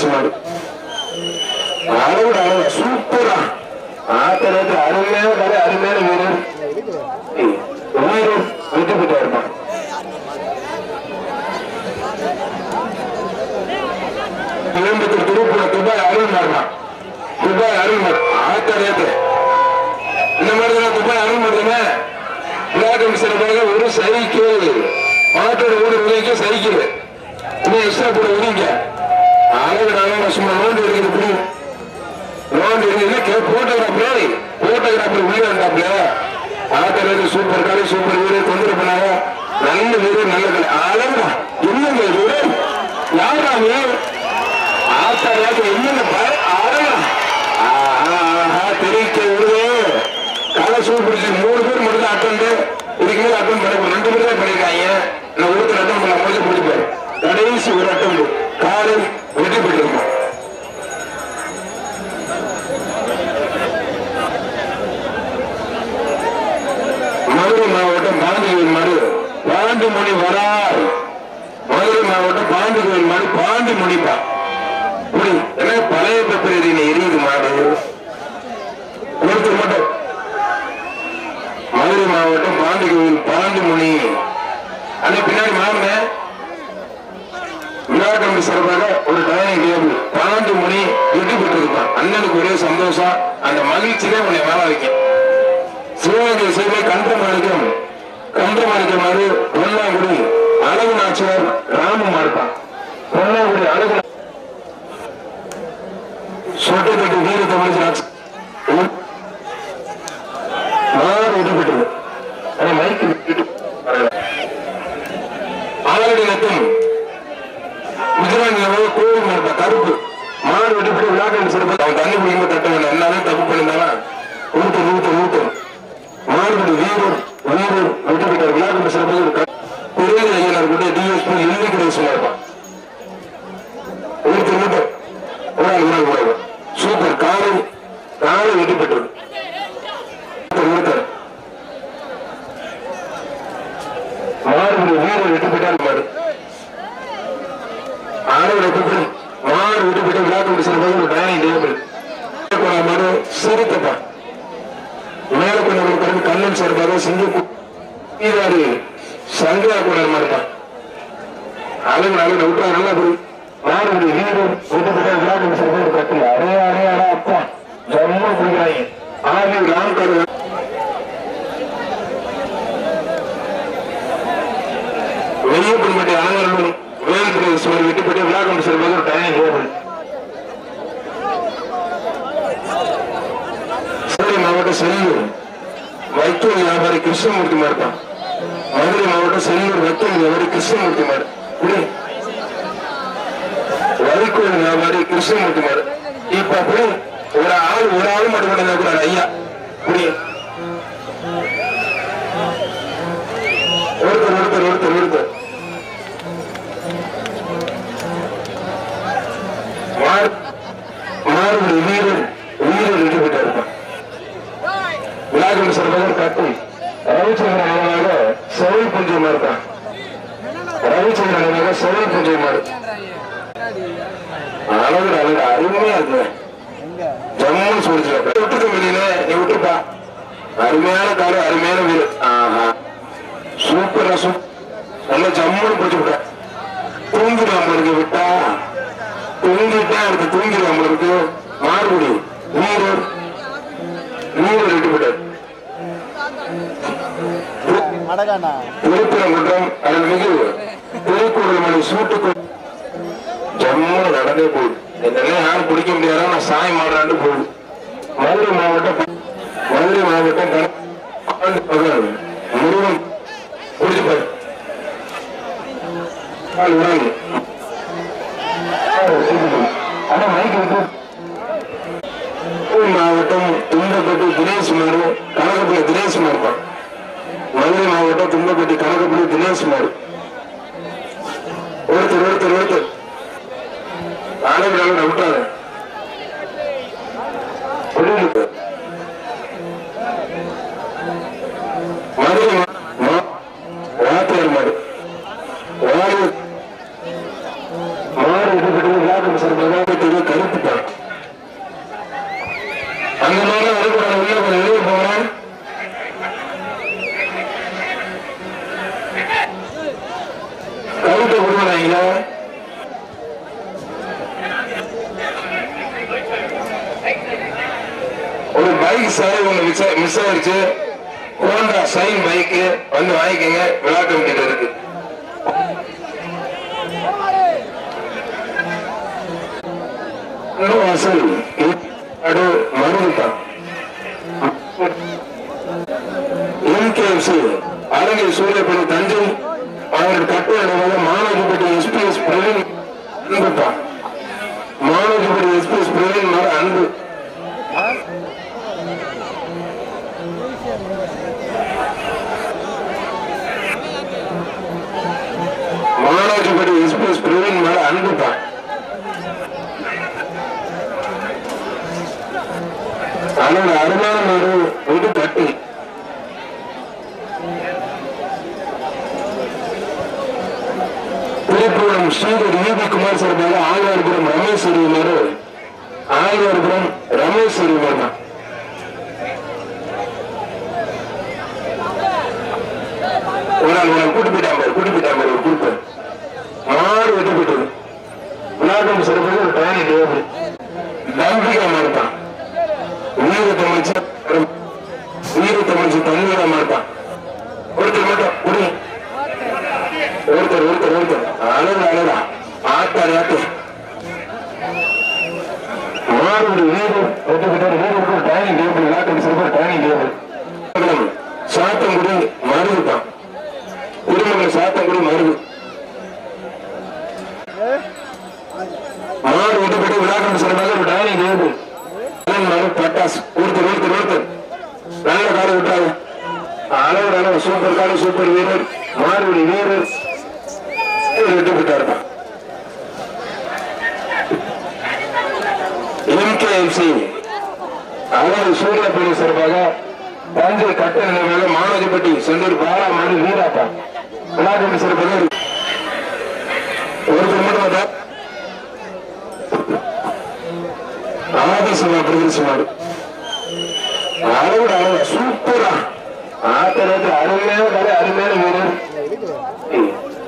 கடைசி மாடு அளவு அளவு சூப்பரா ஆத்திரத்து அருமையான கடை அருமையான வீரர். வீரர் திருப்பூர் துபாய் அருள் துபாய் அருள் மாறு ஆத்திரத்து. இந்த மாதிரி தான் துபாய் அருள் விளையாட்டு சிறப்பாக ஒரு சைக்கிள். மாட்டோட ஓடு விலைக்கு சைக்கிள். இன்னும் எக்ஸ்ட்ரா கூட விதிங்க அளவு நாங்கள் சும்மா நோண்டு இருக்குது புரியும் நோண்டு இருக்குது கே போட்டோகிராஃபர் போட்டோகிராஃபர் உள்ள வந்தாப்ல ஆத்தரது சூப்பர் காலை சூப்பர் வீரர் தொந்தரவு பண்ணாங்க நல்ல வீரர் நல்ல கலை அளவுடா என்னங்க இது? யாரா நீ? ஆத்தாரியாக்கு என்னங்க பாரு ஆஹா தெரிவிக்க விடுது. காலை சூப்பர் மூணு பேர் மட்டும் தான் அட்டன் இதுக்கு மேல அட்டன் பண்ண ரெண்டு பேர் தான் பண்ணிருக்காங்க நான் ஒருத்தர் அட்டன் பண்ண முடிஞ்சு பிடிப்பாரு கடைசி ஒரு அட்டன் பாண்டிகோயில் மொழி அந்த பின்னாடி மாறுங்க விழா கமிட்டி சார்பாக ஒரு டைனிங் டேபிள் பாண்டு மணி வெற்றி பெற்றிருப்பான் அண்ணனுக்கு ஒரே சந்தோஷம். அந்த மகிழ்ச்சி தான் உன்னை வாழ வைக்கும் சிவகங்கை சேவை கண்டமாணிக்கம் கண்டமாணிக்கமாறு பொன்னாங்குடி. அழகு நாச்சியார் ராமம் இருப்பான் பொன்னாங்குடி அழகு சொட்டு தட்டு வீர தமிழ் நாச்சி மாறு வெற்றி பெற்றது ஆனா மைக்கு விட்டுட்டு வரல. ஆலடி நத்தம் குஜராத் கோவில் மாடு கருப்பு மாடு வெட்டி போய் விளையாட்டு சிறப்பு அவன் தண்ணி குடிக்கும் தட்ட வேண்டாம் எல்லாரும் தப்பு பண்ணிருந்தானா ஊத்து ஊத்து ஊத்து மாடுபடி வீரர் வீரர் வெட்டி போயிட்டார் விளையாட்டு சிறப்பு ஒரு க- பெரிய ஐயனார் கூட டிஎஸ்பி எல்லி கிரேசமா இருப்பான் ஊத்து சூப்பர். காலை காலை வெட்டி பெற்றது ஊத்து வீரர் வெட்டி போயிட்டார் மாடு ஆடவரை கூப்பிடு மாடு விட்டு போயிட்டு விளையாட்டு சிறப்பாக ஒரு டைனிங் டேபிள் மாடு சிறுத்தப்பா மேல கொஞ்சம் ஒரு கண்ணன் சார்பாக சிங்கப்பூர் சங்கரா கூட மாடுப்பா அழகு அழகு விட்டா நல்லா புரியும் மாடு வீடு விட்டு போயிட்டு விளையாட்டு சிறப்பாக ஒரு அரே அரே அரே அப்பா. ஜம்மு ராம் காடு வெளியப்பன்பட்டி அலங்காரம் வேல் பிரதேசம் விட்டுப்பட்டு விழா செல்வது ஒரு டைனிங் டேபிள் மதுரை மாவட்டம் செல்லூர் வைத்தூர் வியாபாரி கிருஷ்ணமூர்த்தி மாதிரி மதுரை மாவட்டம் செல்லூர் வைத்தூர் வியாபாரி கிருஷ்ணமூர்த்தி மாதிரி குடி வியாபாரி கிருஷ்ணமூர்த்திமார். இப்ப அப்படி ஒரு ஆள் ஒரு ஆள் மட்டும் கொண்டு கூட ஐயா. குடி ஒருத்தர் ஒருத்தர் ஒருத்தர் ஒருத்தர். மாறுபடி வீரர் வீரர் ஈடுபட்டு விழாக்கள் சிறப்பாக காட்டும் ரவிச்சந்திரன் அழகாக செவல் புஞ்சை இருக்கான் ரவிச்சந்திரன் அழகாக செவல் புஞ்சை இருக்கும் அழகு அழகு அருமையா இருக்கு ஜம்முன்னு சொல்லிச்சு. விட்டுக்க வெளியில நீ விட்டுப்பா. அருமையான காரு அருமையான வீடு. ஆஹா. சூப்பரா சூப் நல்ல ஜம்முன்னு பிடிச்சு விட்ட. தூங்கிடும் நம்மளுக்கு விட்டா. தூங்கிட்டா இருக்கு தூங்கிடும் நம்மளுக்கு மாறுபடி வீரர் வீரர் விட்டு விட்டார் திருப்பரங்குன்றம் அருள்மிகு. திருக்குறள் மணி சூட்டுக்கு ஜம்முன்னு நடந்தே போகுது. இதெல்லாம் யாரும் பிடிக்க முடியாதா? நான் சாய் மாடாண்டு போகுது. மதுரை மாவட்டம் மதுரை மாவட்டம் முருகன் குடிச்சு பாரு ஆள் உறங்கு. ஆனா மைக் விட்டு கோவை மாவட்டம் துண்டப்பட்டு தினேஷ் மாறு கனகப்பள்ளி தினேஷ் மாறுப்பான் மதுரை மாவட்டம் தும்பப்பட்டி கனகப்பள்ளி தினேஷ் மாறு ஒருத்தர் ஒருத்தர் ஒருத்தர் ஆளுநர் விட்டாரு மதுரை மா- மா- வாத்தியார் மாடு வாடு மாடு விட்டு விட்டு விளையாட்டு சிறப்பாக அந்த மாதிரி இருக்கிற உள்ள கொஞ்சம் வெளியே போகிறேன் கழுத்தை கொடுக்குறாங்களா ஒரு பைக் சாரி ஒண்ணு மிஸ் மிஸ் ஆயிடுச்சு ஹோண்டா சைன் பைக்கு வந்து வாங்கிக்கோங்க. விளையாட்டு கிட்ட இருக்கு. இன்னும் வாசல். அது மருந்துதான் எம்கேஎஃப்சி அரங்கை சூரியப்படி தஞ்சை அவர்கள் கட்டுரையாக மாணவர்பட்டி எஸ்பிஎஸ் பிரவீன் அன்புப்பா மாணவர்பட்டி எஸ்பிஎஸ் பிரவீன் மர அன்பு மாணவர்பட்டி எஸ்பிஎஸ் பிரவீன் மர அன்புப்பா அவனோட அருமையான மாடு ஒரு கட்டி. திருப்புவனம் ஸ்ரீதர் ஈபி குமார் சார்பாக ஆழ்வார்புரம் ரமேஷ் உரிமாறு ஆழ்வார்புரம் ரமேஷ் உரிமார் ஆட்டார் ஆட்டு மாறுபடி கிட்ட ஒட்டுக்கிட்டார் வீடு டைனிங் டேபிள் விளையாட்டு சிறப்பு டைனிங் டேபிள் சாத்தங்குடி மருது தான். குடும்பங்கள் சாத்தங்குடி மருது மாடு ஒட்டுக்கிட்டு விளையாட்டு சிறப்பாக ஒரு டைனிங் டேபிள் பட்டாசு ஒருத்தர் ஒருத்தர் ஒருத்தர். நல்ல விட்டாங்க அளவு அளவு சூப்பர் காலம் சூப்பர் வீரர். மாறுபடி வீரர் விட்டு விட்டாருப்பா எம்கேஎஃப்சி அதாவது சூரியப்பள்ளி சார்பாக தஞ்சை கட்ட நிலைமையாக மானதிப்பட்டி செந்தூர் பாலா மாடு வீராப்பா விளையாட்டு சிறப்பாக ஒருத்தர் மட்டும் சூப்பரா. ஆத்திரத்து அருமையான அருமையான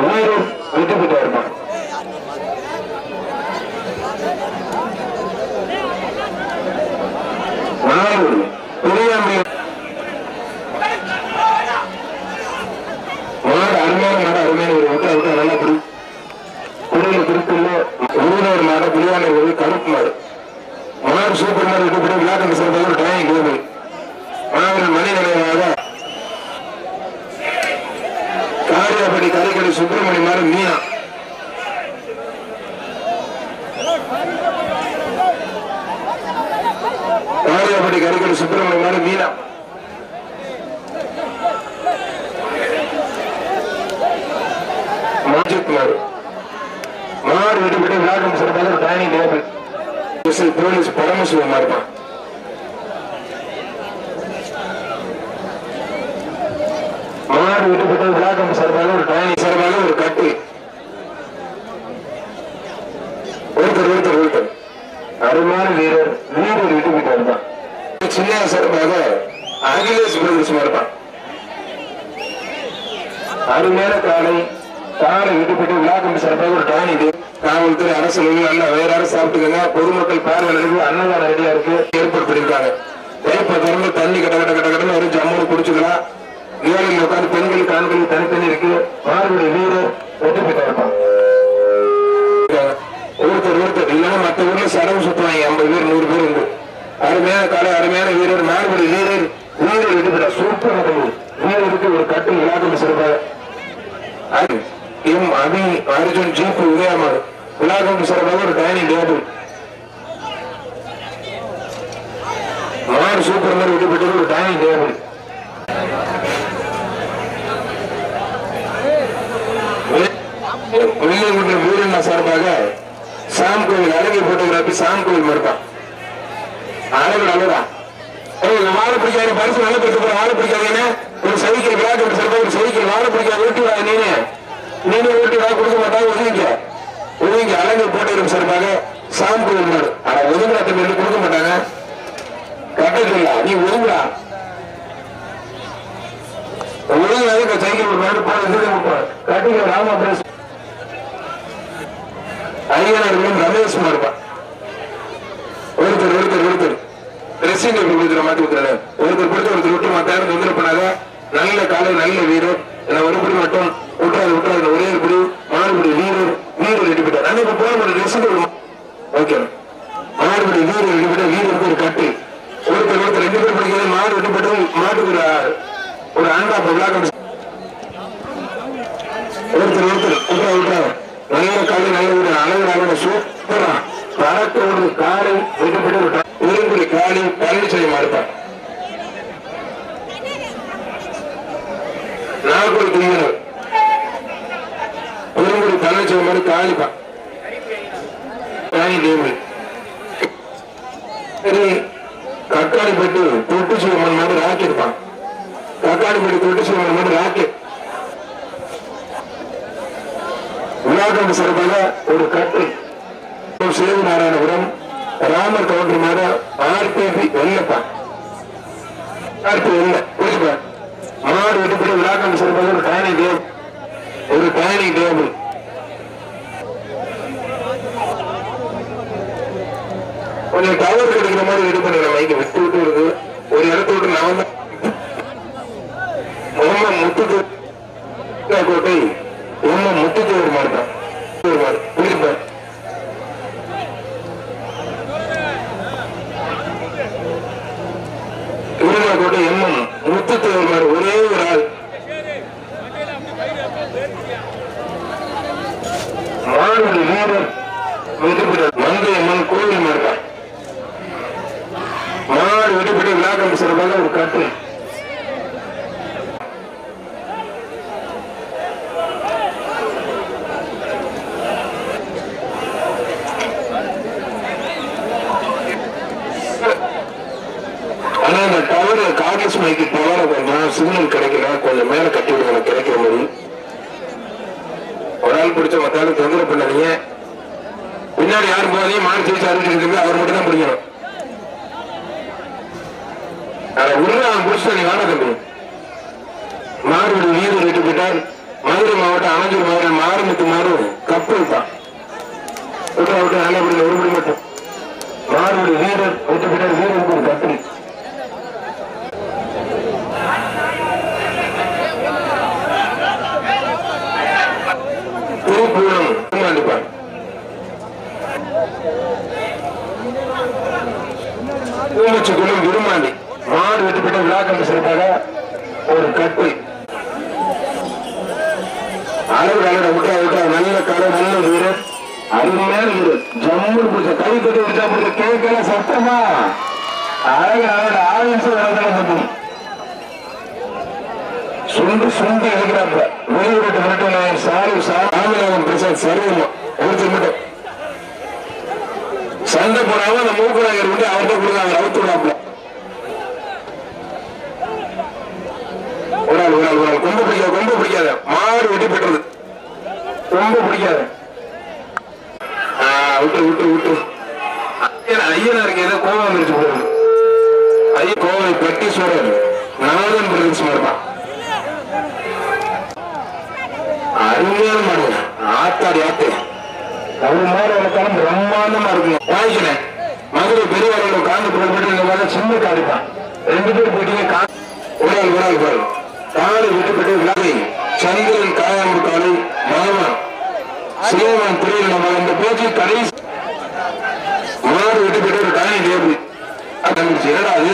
வீரர் வெற்றி பெற்றா இருப்பான் நாகூர் பெரியாம்பி மாடு அருமையான மாடு அருமையான ஒரு விட்டா விட்டா நல்லா பிடி குடியில திருப்பில்ல உருவர் மாடு புலியான ஒரு கருப்பு மாடு மாடு சூப்பர் மாடு விட்டு விளையாட்டு சிறப்பாக ஒரு டைம் கேபிள் மாவீரன் மணி நிலையமாக காரியாபடி கரைக்கடை சுப்பிரமணி மீனா. காரியாபடி கரைக்கடை சுப்பிரமணி மாடு மீனா. மாஜித் மாறு மாடு விட்டு விளையாட்டு சிறப்பாக ஒரு டைனிங் டேபிள் போலீஸ் பரமசிவமா இருப்பான் மாறு விட்டுப்பட்டு விளையாட்டு சார்பாக ஒரு டைனி சார்பாக ஒரு கட்டு ஒருத்தர் ஒருத்தர் ஒருத்தர் அருமையான வீரர் வீரர் விட்டுவிட்டு இருப்பான் சின்ன சார்பாக அகிலேஷ் பிரதேசமா இருப்பான் அருமையான காலை காலை விட்டுப்பட்டு விளையாட்டு சிறப்பாக ஒரு டைனி காவல்துறை அரசு நல்லா வயிறார சாப்பிட்டுக்கங்க. பொதுமக்கள் பார்வையாளருக்கு அன்னதான ரெடியா இருக்கு. ஏற்பாடு பண்ணிருக்காங்க வேப்ப திறந்து தண்ணி கட்ட கட்ட கட்ட கட்டன்னு ஒரு ஜம்முன்னு குடிச்சுக்கலாம். ஏழைகள் உட்காந்து பெண்கள் ஆண்கள் தனித்தனி இருக்கு. மாறுபடி வீடு வெற்றி இருப்பான் ஒருத்தர் ஒருத்தர் இல்லைன்னா மற்ற ஊர்ல சடங்கு சுத்துவாங்க. ஐம்பது பேர் நூறு பேர் இருக்கு அருமையான காலை அருமையான வீரர் மாறுபடி வீரர் வீரர் எடுக்கிற சூப்பர் சூப்பர் வீரருக்கு ஒரு கட்டு விளையாட்டு சிறப்பாக எம் அபி அர்ஜுன் ஜீப்பு உதயமாறு உலாகம் சிறப்பாக ஒரு டைனிங் டேபிள் மாறு சூப்பர் மாதிரி விட்டு ஒரு டைனிங் டேபிள் வெள்ளைக்குன்ற வீரண்ணா சார்பாக சாம் கோவில் அழகை போட்டோகிராபி சாம் கோவில் மறுப்பான். அழகு நல்லதா நம்ம ஆளு பிடிக்காது பரிசு நல்ல பெற்று போற ஒரு சைக்கிள் விளையாட்டு ஒரு சிறப்பாக ஒரு சைக்கிள் ஆளு பிடிக்காது வீட்டுடா நீனு. நீனு வீட்டுடா கொடுக்க மாட்டாங்க ஒதுங்க ஒதுங்க அழகு போட்டு இருக்கும் சிறப்பாக ஆனா ஒதுங்குற தம்பி கொடுக்க மாட்டாங்க கட்டத்துல நீ ஒதுங்குடா. ஒழுங்காக சைக்கிள் விளையாட்டு போறது கட்டிக்க ராமா பிரஸ் ஐயனார் ரமேஷ் மாறுபான் ஒருத்தர் ஒருத்தர் ஒருத்தர். ட்ரெஸ்ஸிங் எப்படி கொடுக்குற மாதிரி கொடுக்குறாரு ஒருத்தர் கொடுத்து ஒருத்தர் விட்டு மாட்டாரு தொந்தரவு பண்ணாத நல்ல காலை நல்ல வீரர் என்ன ஒருபடி மட்டும் விட்டாரு விட்டாரு ஒரே ஒரு படி மாறுபடி வீரர் வீரர் ரெடி போயிட்டார் நான் இப்ப போக முடியும் ட்ரெஸ்ஸிங் ஓகே. மாறுபடி வீரர் ரெடி போயிட்டா வீரருக்கு ஒரு கட்டு. ஒருத்தர் ஒருத்தர் ரெண்டு பேர் பிடிக்கிறது மாடு வெட்டி போட்டு மாட்டுக்கு ஒரு ஒரு ஆண்டா விழாக்க ஒருத்தர் ஒருத்தர் விட்றா விட்றா நல்ல காலை நல்ல ஒரு அழகு அழகு சூப்பரா. பறக்கோடு காலை வெட்டுப்பட்டு விட்டா இரும்புடி காலை பழனிசாமி மாறுப்பான் நாகூர் திங்கணும் இரும்புடி பழனிசாமி மாதிரி காலிப்பான் காணி தேவை சரி தொட்டு சிவமன் மாதிரி ராக்கிருப்பான் கக்காளிப்பட்டு தொட்டு சிவமன் மாதிரி ராக்கெட். விழாக்கம் சிறப்பாக ஒரு கட்டு. சேது நாராயணபுரம் ராமர் கவுண்டர் மாத ஆர்பிபி வெள்ளப்பா. ஆர்பி வெள்ள புரிச்சுப்பா மாடு வெட்டுப்படி விழாக்கம் சிறப்பாக ஒரு பயணி டேபிள் ஒரு பயணி டேபிள் கொஞ்சம் டவர் கிடைக்கிற மாதிரி ரெடி பண்ணிடலாம் மைக்க விட்டு விட்டு வருது. ஒரு இடத்த விட்டு நான் வந்து முகமது முத்துக்கு கோட்டை. உண்மை முத்துக்கு ஒரு மாடு தான். ஒரு மாடு. புரியுப்பா முத்துக்கு ஒரு ஒரே ஒரு ஆள். மாடு வீரர் வெட்டுப்பட்ட மந்தையம்மன் கோவில் மாடுதான் மாடு வெட்டுப்பட்டு விழாக்கம் சிறப்பாக ஒரு கட்டு ஆனா இந்த டவர் கார்ட்லெஸ் மைக்கு டவர் கொஞ்சம் சிக்னல் கிடைக்கல கொஞ்சம் மேல கட்டி விடுங்க கிடைக்கிற மாதிரி. ஒரு ஆள் பிடிச்ச மத்த ஆளு தொந்தரவு பண்ணாதீங்க. பின்னாடி யாரும் போகாதே மாடு ஜெயிச்சு அறிவிச்சிருக்கு அவர் மட்டும் தான் பிடிக்கணும். அதை முடிச்சு அவன் நீ வாழ தம்பி. மாறுபடி வீடு விட்டு போயிட்டால் மதுரை மாவட்டம் அனஞ்சூர் மாவட்டம் மாறுமுத்து மாறு கப்பல் தான். விட்டா விட்டு நல்லபடி ஒரு மட்டும் மாறுபடி வீரர் விட்டு போயிட்டால் வீரருக்கு ஒரு கப்பல் திருப்பூரம் கண்டிப்பான் பூமச்சிக்குளம் விரும்பாண்டி மாடு வெட்டுப்பட்ட விழாக்கம் சிறப்பாக ஒரு கட்டு அளவு அளவு விட்டா விட்டா நல்ல கடை நல்ல வீரர் அருமையான வீரர் ஜம்மு பிடிச்ச கை கட்டி விட்டா பிடிச்ச கேட்கல சத்தமா? அழகு அவரோட ஆயுசு நடந்தன சுண்டு சுண்டு இருக்கிறாப்ப வெளியூட்டு மிரட்டல சாரி சாமிநாதன் பிரசாத் சரியில்லை ஒருத்தர் மட்டும். போறாங்க போடாம அந்த மூக்குநாயகர் வந்து அவர்கிட்ட கொடுத்தாங்க அவுத்து விடாப்ல ஒரு ஆள் ஒரு ஆள் ஒரு ஆள். கொம்பு பிடிக்காத கொம்பு பிடிக்காத. மாடு வெட்டி பெற்றது கொம்பு பிடிக்காத. விட்டு விட்டு விட்டு ஐயனா ஐயனாருக்கு ஏதோ கோபம் வந்துருச்சு போடுறது ஐய கோவை பட்டீஸ்வரர் நாதன் பிரதேசமா இருப்பான் அருமையான மாடு. ஆத்தாடி ஆத்து ஒரு மாடு வளர்த்தாலும் பிரம்மாண்டமா இருக்கும் வாங்கிக்கிறேன் மதுரை பெரியவரோட காந்து புறப்பட்டு இந்த சின்ன காடிப்பான் ரெண்டு பேர் போயிட்டீங்க கா- ஒரு ஆள் ஒரு ஆள் பாரு காலை விட்டுப்பட்டு விலகை சந்திரன் காயாம்பு காலை மாமா சிவன் திரையில் நம்ம இந்த பேச்சு கடைசி மாடு விட்டுப்பட்டு ஒரு டைனிங் டேபிள் என்னடா அது?